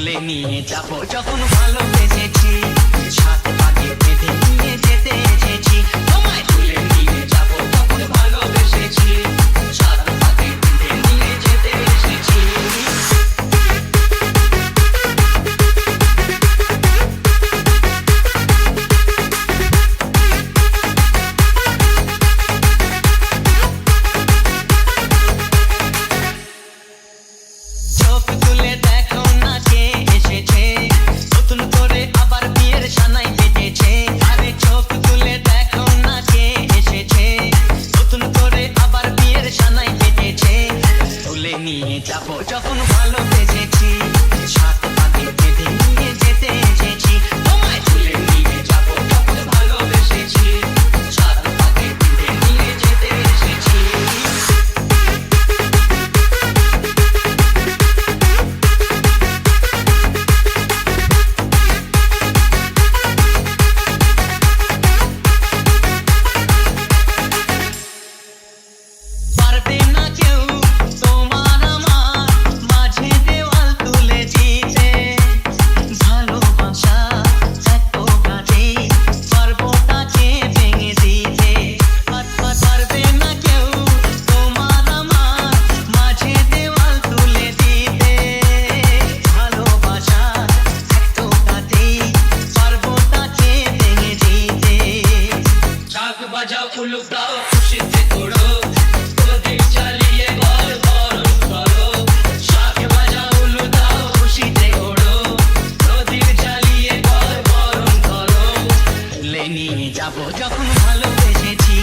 তুলে নিয়ে যাব। যখন ভালো বেঁচেছি সাথে পাখি বেঁধে নিয়ে যেতে এসেছি। যাব যখন ভালো বেজেছি বাজাও কুলুপ দাও খুশিতে তোড়ো। তোদের চালিয়ে বল বরণ করো শাখ বাজাও যখন ভালোবেসেছি।